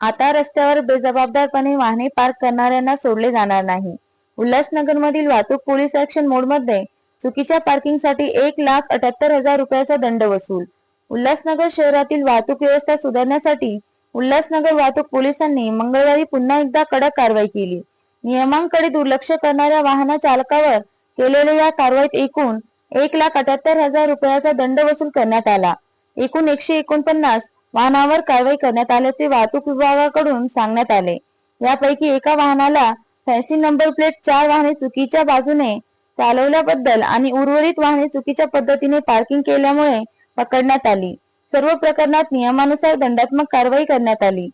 आता रस्त्यावर बेजबाबदारपणे वाहने पार्क करणाऱ्यांना सोडले जाणार नाही. उल्हासनगरमधील वाहतूक पोलीस ऍक्शन मोडमध्ये चुकीच्या पार्किंगसाठी एक लाख अठ्याहत्तर हजार रुपयाचा दंड वसूल. उल्हासनगर शहरातील वाहतूक व्यवस्था सुधारण्यासाठी उल्हासनगर वाहतूक पोलिसांनी मंगळवारी पुन्हा एकदा कडक कारवाई केली. नियमांकडे दुर्लक्ष करणाऱ्या वाहन चालकावर केलेल्या या कारवाईत एकूण एक लाख अठ्याहत्तर हजार रुपयाचा दंड वसूल करण्यात आला. एकूण एकशे एकोणपन्नास वाहनावर कारवाई करण्यात आल्याचे वाहतूक विभागाकडून सांगण्यात आले. यापैकी एका वाहनाला फॅन्सी नंबर प्लेट चार वाहने चुकीच्या बाजूने चालवल्याबद्दल आणि उर्वरित वाहने चुकीच्या पद्धतीने पार्किंग केल्यामुळे पकडण्यात आली. सर्व प्रकरणात नियमानुसार दंडात्मक कारवाई करण्यात आली.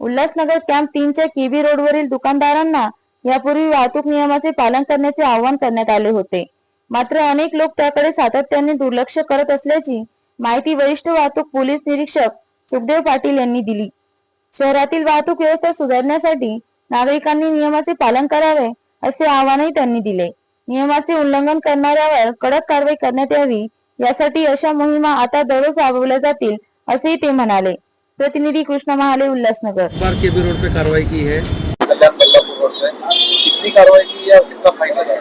उल्हासनगर कॅम्प तीनच्या केबी रोडवरील दुकानदारांना यापूर्वी वाहतूक नियमाचे पालन करण्याचे आवाहन करण्यात आले होते. मात्र अनेक लोक त्याकडे सातत्याने दुर्लक्ष करत असल्याची माहिती वरिष्ठ वाहतूक पोलीस निरीक्षक सुखदेव पाटील यांनी दिली. शहरातील वाहतूक व्यवस्था सुधारण्यासाठी नागरिकांनी नियमाचे पालन करावे असे आवाहनही त्यांनी दिले. नियमाचे उल्लंघन करणाऱ्यावर कडक कारवाई करण्यात यावी यासाठी अशा मोहिमा आता दररोज राबवल्या जातील असेही ते म्हणाले. प्रतिनिधी कृष्ण महाले उल्हासनगर. के रोड पे कार्रवाई की है? कितनी कार्रवाई है कितना है?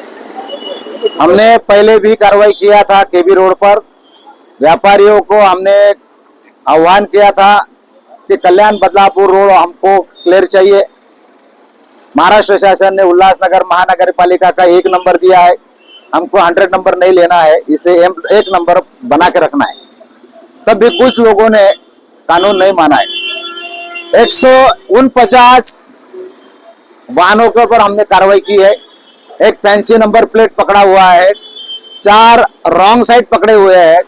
हमने पहले भी कार्रवाई किया था केबी रोड पर। व्यापारियों को हमने आह्वान किया था कि कल्याण बदलापुर रोड हमको क्लियर चाहिए। महाराष्ट्र शासन ने उल्लासनगर महानगर पालिका का एक नंबर दिया है। हमको हंड्रेड नंबर नहीं लेना है, इसे एक नंबर बना के रखना है। तब भी कुछ लोगों ने कानून नहीं माना है। एक सौ उनपचास वाहनों के ऊपर हमने कार्रवाई की है। एक फैंसी नंबर प्लेट पकड़ा हुआ है। चार रॉन्ग साइड पकड़े हुए हैं।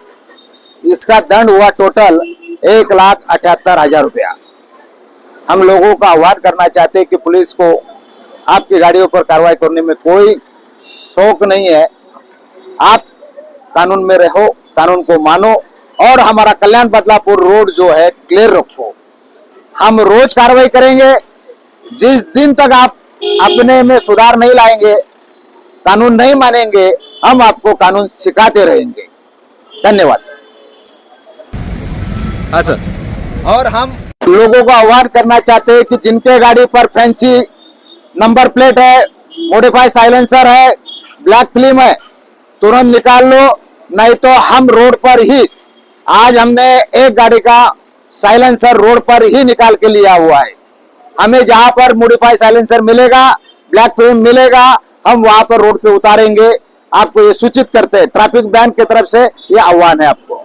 इसका दंड हुआ टोटल एक लाख अठहत्तर हज़ार रुपया। हम लोगों का आह्वान करना चाहते हैं कि पुलिस को आपकी गाड़ियों पर कार्रवाई करने में कोई शौक नहीं है। आप कानून में रहो, कानून को मानो और हमारा कल्याण बदलापुर रोड जो है क्लियर रखो। हम रोज कार्रवाई करेंगे। जिस दिन तक आप अपने में सुधार नहीं लाएँगे, कानून नहीं मानेंगे, हम आपको कानून सिखाते रहेंगे। धन्यवाद। हाँ सर और हम लोगों को आह्वान करना चाहते हैं कि जिनके गाड़ी पर फैंसी नंबर प्लेट है मोडिफाइड साइलेंसर है ब्लैक फ़िल्म है तुरंत निकाल लो नहीं तो हम रोड पर ही आज हमने एक गाड़ी का साइलेंसर रोड पर ही निकाल के लिया हुआ है। हमें जहाँ पर मोडिफाइड साइलेंसर मिलेगा ब्लैक फ़िल्म मिलेगा हम वहाँ पर रोड पे उतारेंगे। आपको ये सूचित करते हैं ट्रैफ़िक बैन की तरफ़ से ये आह्वान है आपको।